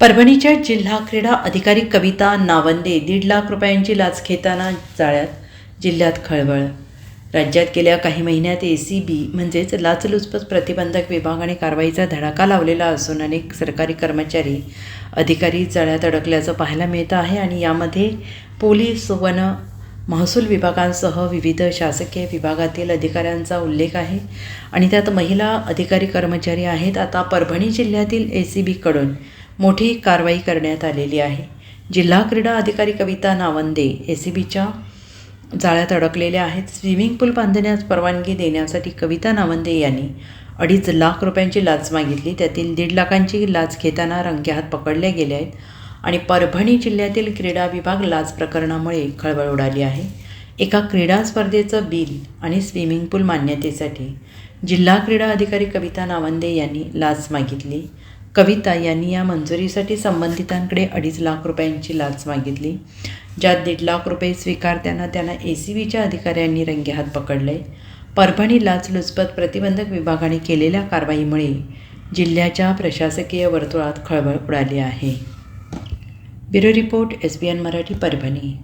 परभणीच्या जिल्हा क्रीडा अधिकारी कविता नावंदे दीड लाख रुपयांची लाच घेताना जाळ्यात जिल्ह्यात खळबळ. राज्यात गेल्या काही महिन्यात ए सी बी म्हणजेच लाचलुचपत प्रतिबंधक विभाग आणि कारवाईचा धडाका लावलेला असून अनेक सरकारी कर्मचारी अधिकारी जाळ्यात अडकल्याचं पाहायला मिळतं आहे आणि यामध्ये पोलीस वन महसूल विभागांसह विविध शासकीय विभागातील अधिकाऱ्यांचा उल्लेख आहे आणि त्यात महिला अधिकारी कर्मचारी आहेत. आता परभणी जिल्ह्यातील ए सी बीकडून मोठी कारवाई करण्यात आलेली आहे. जिल्हा क्रीडा अधिकारी कविता नावंदे ए सी बीच्या जाळ्यात अडकलेल्या आहेत. स्विमिंग पूल बांधण्यास परवानगी देण्यासाठी कविता नावंदे यांनी अडीच लाख रुपयांची लाच मागितली. त्यातील दीड लाखांची लाच घेताना रंगेहात पकडल्या गेले आहेत आणि परभणी जिल्ह्यातील क्रीडा विभाग लाच प्रकरणामुळे खळबळ उडाली आहे. एका क्रीडा स्पर्धेचं बिल आणि स्विमिंग पूल मान्यतेसाठी जिल्हा क्रीडा अधिकारी कविता नावंदे यांनी लाच मागितली. कविता यांनी या मंजुरीसाठी संबंधितांकडे अडीच लाख रुपयांची लाच मागितली ज्यात दीड लाख रुपये स्वीकारताना त्यांना ए सी बीच्या अधिकाऱ्यांनी रंगेहात पकडले. परभणी लाचलुचपत प्रतिबंधक विभागाने केलेल्या कारवाईमुळे जिल्ह्याच्या प्रशासकीय वर्तुळात खळबळ उडाली आहे. Bureau report S B N Marathi Parbhani.